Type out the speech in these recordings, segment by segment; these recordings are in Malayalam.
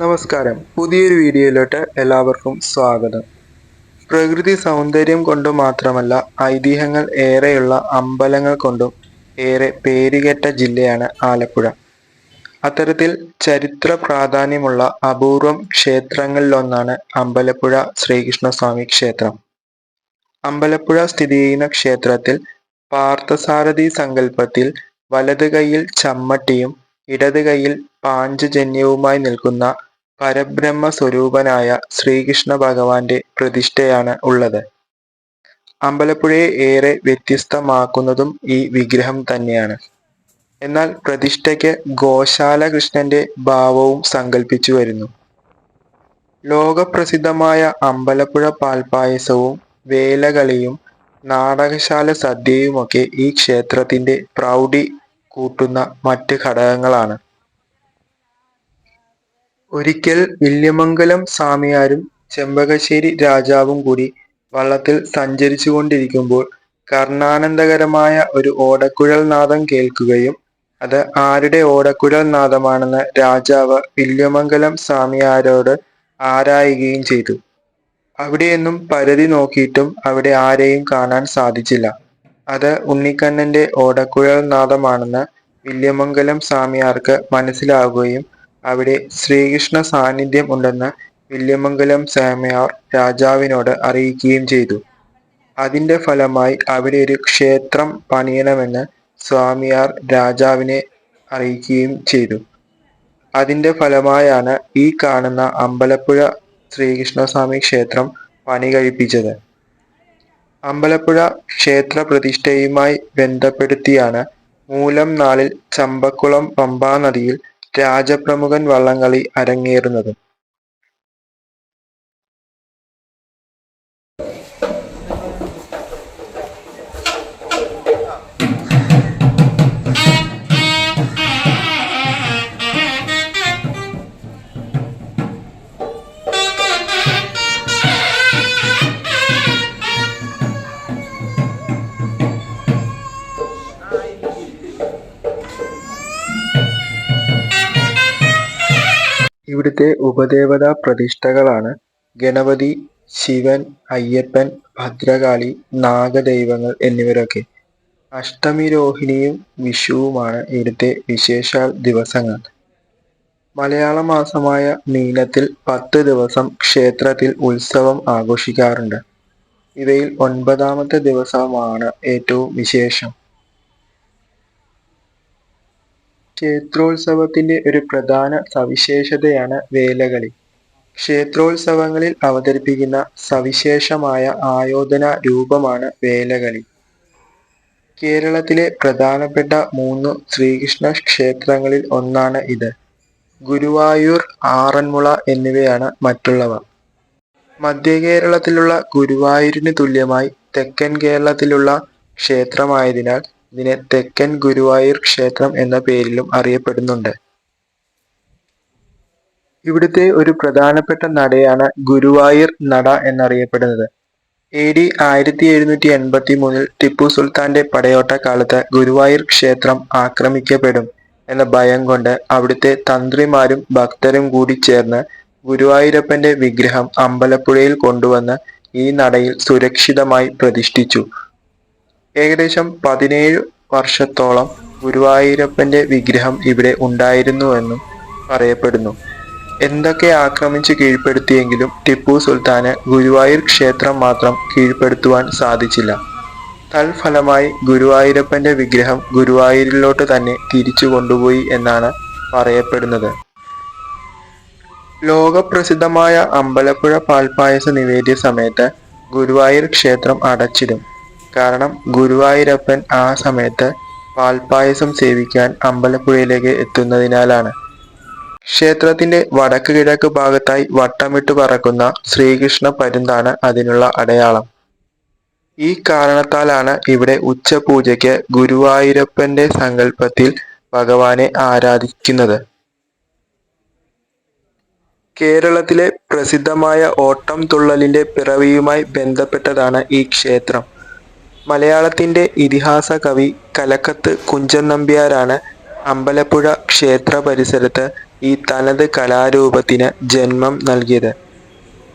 നമസ്കാരം. പുതിയൊരു വീഡിയോയിലോട്ട് എല്ലാവർക്കും സ്വാഗതം. പ്രകൃതി സൗന്ദര്യം കൊണ്ട് മാത്രമല്ല ഐതിഹ്യങ്ങൾ ഏറെയുള്ള അമ്പലങ്ങൾ കൊണ്ടും ഏറെ പേരുകെട്ട ജില്ലയാണ് ആലപ്പുഴ. അത്തരത്തിൽ ചരിത്ര പ്രാധാന്യമുള്ള അപൂർവം ക്ഷേത്രങ്ങളിലൊന്നാണ് അമ്പലപ്പുഴ ശ്രീകൃഷ്ണസ്വാമി ക്ഷേത്രം. അമ്പലപ്പുഴ സ്ഥിതി ചെയ്യുന്ന ക്ഷേത്രത്തിൽ പാർത്ഥസാരഥി സങ്കല്പത്തിൽ വലത് കൈയിൽ ചമ്മട്ടിയും ഇടത് കൈയിൽ പാഞ്ചജന്യവുമായി നിൽക്കുന്ന പരബ്രഹ്മ സ്വരൂപനായ ശ്രീകൃഷ്ണ ഭഗവാന്റെ പ്രതിഷ്ഠയാണ് ഉള്ളത്. അമ്പലപ്പുഴയെ ഏറെ വ്യത്യസ്തമാക്കുന്നതും ഈ വിഗ്രഹം തന്നെയാണ്. എന്നാൽ പ്രതിഷ്ഠയ്ക്ക് ഗോശാല കൃഷ്ണന്റെ ഭാവവും സങ്കല്പിച്ചു വരുന്നു. ലോകപ്രസിദ്ധമായ അമ്പലപ്പുഴ പാൽപായസവും വേലകളിയും നാടകശാല സദ്യയുമൊക്കെ ഈ ക്ഷേത്രത്തിന്റെ പ്രൗഢി കൂട്ടുന്ന മറ്റ് ഘടകങ്ങളാണ്. ഒരിക്കൽ വില്യമംഗലം സ്വാമിയാരും ചെമ്പകശ്ശേരി രാജാവും കൂടി വള്ളത്തിൽ സഞ്ചരിച്ചുകൊണ്ടിരിക്കുമ്പോൾ കർണാനന്ദകരമായ ഒരു ഓടക്കുഴൽ നാദം കേൾക്കുകയും അത് ആരുടെ ഓടക്കുഴൽ നാദമാണെന്ന് രാജാവ് വില്യമംഗലം സ്വാമിയാരോട് ആരായുകയും ചെയ്തു. അവിടെയൊന്നും പരതി നോക്കിയിട്ടും അവിടെ ആരെയും കാണാൻ സാധിച്ചില്ല. അത് ഉണ്ണിക്കണ്ണന്റെ ഓടക്കുഴൽ നാദമാണെന്ന് വില്യമംഗലം സ്വാമിയാർക്ക് മനസ്സിലാവുകയും അവിടെ ശ്രീകൃഷ്ണ സാന്നിധ്യം ഉണ്ടെന്ന് വില്യമംഗലം സ്വാമിയാർ രാജാവിനോട് അറിയിക്കുകയും ചെയ്തു. അതിന്റെ ഫലമായി അവിടെ ഒരു ക്ഷേത്രം പണിയണമെന്ന് സ്വാമിയാർ രാജാവിനെ അറിയിക്കുകയും ചെയ്തു. അതിന്റെ ഫലമായാണ് ഈ കാണുന്ന അമ്പലപ്പുഴ ശ്രീകൃഷ്ണസ്വാമി ക്ഷേത്രം പണി കഴിപ്പിച്ചത്. അമ്പലപ്പുഴ ക്ഷേത്ര പ്രതിഷ്ഠയുമായി ബന്ധപ്പെടുത്തിയാണ് മൂലം നാളിൽ ചമ്പക്കുളം പമ്പാ നദിയിൽ രാജപ്രമുഖൻ വള്ളംകളി അരങ്ങേറുന്നതും. ഇവിടുത്തെ ഉപദേവതാ പ്രതിഷ്ഠകളാണ് ഗണപതി ശിവൻ അയ്യപ്പൻ ഭദ്രകാളി നാഗദൈവങ്ങൾ എന്നിവരൊക്കെ. അഷ്ടമി രോഹിണിയും വിഷുവുമാണ് ഇവിടുത്തെ വിശേഷാൽ ദിവസങ്ങൾ. മലയാള മാസമായ മീനത്തിൽ പത്ത് ദിവസം ക്ഷേത്രത്തിൽ ഉത്സവം ആഘോഷിക്കാറുണ്ട്. ഇവയിൽ ഒൻപതാമത്തെ ദിവസമാണ് ഏറ്റവും വിശേഷം. ക്ഷേത്രോത്സവത്തിന്റെ ഒരു പ്രധാന സവിശേഷതയാണ് വേലകളി. ക്ഷേത്രോത്സവങ്ങളിൽ അവതരിപ്പിക്കുന്ന സവിശേഷമായ ആയോധന രൂപമാണ് വേലകളി. കേരളത്തിലെ പ്രധാനപ്പെട്ട മൂന്ന് ശ്രീകൃഷ്ണ ക്ഷേത്രങ്ങളിൽ ഒന്നാണ് ഇത്. ഗുരുവായൂർ ആറന്മുള എന്നിവയാണ് മറ്റുള്ളവ. മധ്യ കേരളത്തിലുള്ള ഗുരുവായൂരിന് തുല്യമായി തെക്കൻ കേരളത്തിലുള്ള ക്ഷേത്രമായതിനാൽ ഇതിനെ തെക്കൻ ഗുരുവായൂർ ക്ഷേത്രം എന്ന പേരിലും അറിയപ്പെടുന്നുണ്ട്. ഇവിടുത്തെ ഒരു പ്രധാനപ്പെട്ട നടയാണ് ഗുരുവായൂർ നട എന്നറിയപ്പെടുന്നത്. എ ഡി ആയിരത്തി എഴുന്നൂറ്റി എൺപത്തി മൂന്നിൽ ടിപ്പു സുൽത്താന്റെ പടയോട്ട കാലത്ത് ഗുരുവായൂർ ക്ഷേത്രം ആക്രമിക്കപ്പെടും എന്ന ഭയം കൊണ്ട് അവിടുത്തെ തന്ത്രിമാരും ഭക്തരും കൂടി ചേർന്ന് ഗുരുവായൂരപ്പന്റെ വിഗ്രഹം അമ്പലപ്പുഴയിൽ കൊണ്ടുവന്ന് ഈ നടയിൽ സുരക്ഷിതമായി പ്രതിഷ്ഠിച്ചു. ഏകദേശം പതിനേഴ് വർഷത്തോളം ഗുരുവായൂരപ്പന്റെ വിഗ്രഹം ഇവിടെ ഉണ്ടായിരുന്നുവെന്നും പറയപ്പെടുന്നു. എന്തൊക്കെ ആക്രമിച്ച് കീഴ്പ്പെടുത്തിയെങ്കിലും ടിപ്പു സുൽത്താന് ഗുരുവായൂർ ക്ഷേത്രം മാത്രം കീഴ്പ്പെടുത്തുവാൻ സാധിച്ചില്ല. തൽഫലമായി ഗുരുവായൂരപ്പന്റെ വിഗ്രഹം ഗുരുവായൂരിലോട്ട് തന്നെ തിരിച്ചു കൊണ്ടുപോയി എന്നാണ് പറയപ്പെടുന്നത്. ലോകപ്രസിദ്ധമായ അമ്പലപ്പുഴ പാൽപ്പായസ നിവേദ്യ സമയത്ത് ഗുരുവായൂർ ക്ഷേത്രം അടച്ചിടും. കാരണം ഗുരുവായൂരപ്പൻ ആ സമയത്ത് പാൽപ്പായസം സേവിക്കാൻ അമ്പലപ്പുഴയിലേക്ക് എത്തുന്നതിനാലാണ്. ക്ഷേത്രത്തിന്റെ വടക്ക് കിഴക്ക് ഭാഗത്തായി വട്ടമിട്ട് പറക്കുന്ന ശ്രീകൃഷ്ണ പരുന്താണ് അതിനുള്ള അടയാളം. ഈ കാരണത്താലാണ് ഇവിടെ ഉച്ചപൂജയ്ക്ക് ഗുരുവായൂരപ്പന്റെ സങ്കല്പത്തിൽ ഭഗവാനെ ആരാധിക്കുന്നത്. കേരളത്തിലെ പ്രസിദ്ധമായ ഓട്ടം തുള്ളലിന്റെ പിറവിയുമായി ബന്ധപ്പെട്ടതാണ് ഈ ക്ഷേത്രം. മലയാളത്തിന്റെ ഇതിഹാസ കവി കലക്കത്ത് കുഞ്ചൻ നമ്പ്യാരാണ് അമ്പലപ്പുഴ ക്ഷേത്ര പരിസരത്ത് ഈ തനത് കലാരൂപത്തിന് ജന്മം നൽകിയത്.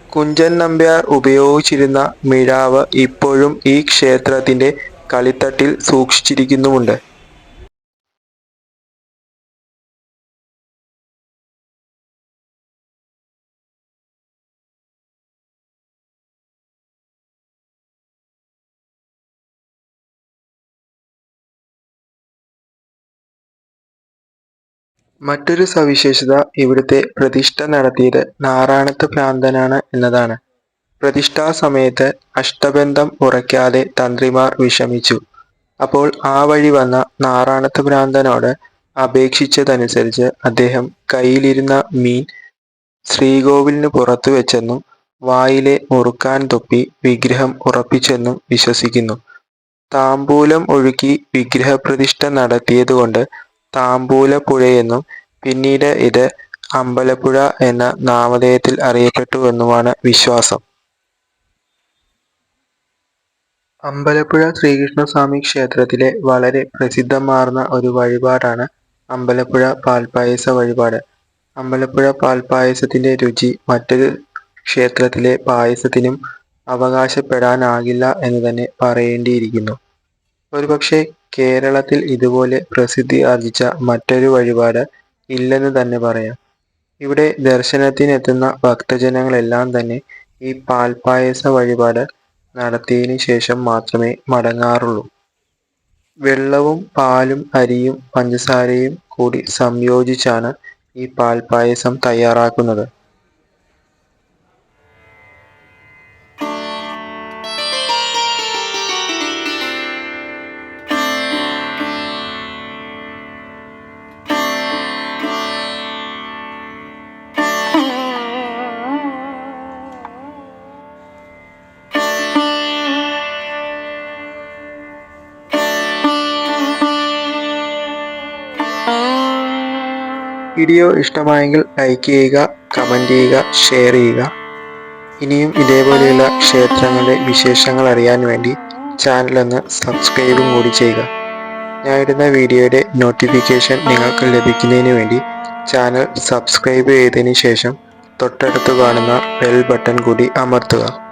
കുഞ്ചൻ നമ്പ്യാർ ഉപയോഗിച്ചിരുന്ന മിഴാവ് ഇപ്പോഴും ഈ ക്ഷേത്രത്തിന്റെ കളിത്തട്ടിൽ സൂക്ഷിച്ചിരിക്കുന്നുമുണ്ട്. മറ്റൊരു സവിശേഷത ഇവിടുത്തെ പ്രതിഷ്ഠ നടത്തിയത് നാറാണത്ത് ഭ്രാന്തനാണ് എന്നതാണ്. പ്രതിഷ്ഠാ സമയത്ത് അഷ്ടബന്ധം ഉറയ്ക്കാതെ തന്ത്രിമാർ വിഷമിച്ചു. അപ്പോൾ ആ വഴി വന്ന നാറാണത്ത് ഭ്രാന്തനോട് അപേക്ഷിച്ചതനുസരിച്ച് അദ്ദേഹം കയ്യിലിരുന്ന മീൻ ശ്രീകോവിലിന് പുറത്തു വെച്ചെന്നും വായിലെ മുറുക്കാൻ തൊപ്പി വിഗ്രഹം ഉറപ്പിച്ചെന്നും വിശ്വസിക്കുന്നു. താമ്പൂലം ഒഴുക്കി വിഗ്രഹപ്രതിഷ്ഠ നടത്തിയതുകൊണ്ട് താംബൂലപ്പുഴയെന്നും പിന്നീട് ഇത് അമ്പലപ്പുഴ എന്ന നാമധേയത്തിൽ അറിയപ്പെട്ടുവെന്നുമാണ് വിശ്വാസം. അമ്പലപ്പുഴ ശ്രീകൃഷ്ണസ്വാമി ക്ഷേത്രത്തിലെ വളരെ പ്രസിദ്ധമാർന്ന ഒരു വഴിപാടാണ് അമ്പലപ്പുഴ പാൽപ്പായസ വഴിപാട്. അമ്പലപ്പുഴ പാൽപ്പായസത്തിന്റെ രുചി മറ്റൊരു ക്ഷേത്രത്തിലെ പായസത്തിനും അവകാശപ്പെടാനാകില്ല എന്നുതന്നെ പറയേണ്ടിയിരിക്കുന്നു. ഒരുപക്ഷേ കേരളത്തിൽ ഇതുപോലെ പ്രസിദ്ധി ആർജിച്ച മറ്റൊരു വഴിപാട് ഇല്ലെന്ന് തന്നെ പറയാം. ഇവിടെ ദർശനത്തിനെത്തുന്ന ഭക്തജനങ്ങളെല്ലാം തന്നെ ഈ പാൽപ്പായസ വഴിപാട് നടത്തിയതിന് ശേഷം മാത്രമേ മടങ്ങാറുള്ളൂ. വെള്ളവും പാലും അരിയും പഞ്ചസാരയും കൂടി സംയോജിച്ചാണ് ഈ പാൽപ്പായസം തയ്യാറാക്കുന്നത്. വീഡിയോ ഇഷ്ടമായെങ്കിൽ ലൈക്ക് ചെയ്യുക കമന്റ് ചെയ്യുക ഷെയർ ചെയ്യുക. ഇനിയും ഇതേപോലെയുള്ള ക്ഷേത്രങ്ങളുടെ വിശേഷങ്ങൾ അറിയാൻ വേണ്ടി ചാനലൊന്ന് സബ്സ്ക്രൈബും കൂടി ചെയ്യുക. ഞാൻ ഇടുന്ന വീഡിയോയുടെ നോട്ടിഫിക്കേഷൻ നിങ്ങൾക്ക് ലഭിക്കുന്നതിന് വേണ്ടി ചാനൽ സബ്സ്ക്രൈബ് ചെയ്തതിന് ശേഷം തൊട്ടടുത്ത് കാണുന്ന ബെൽ ബട്ടൺ കൂടി അമർത്തുക.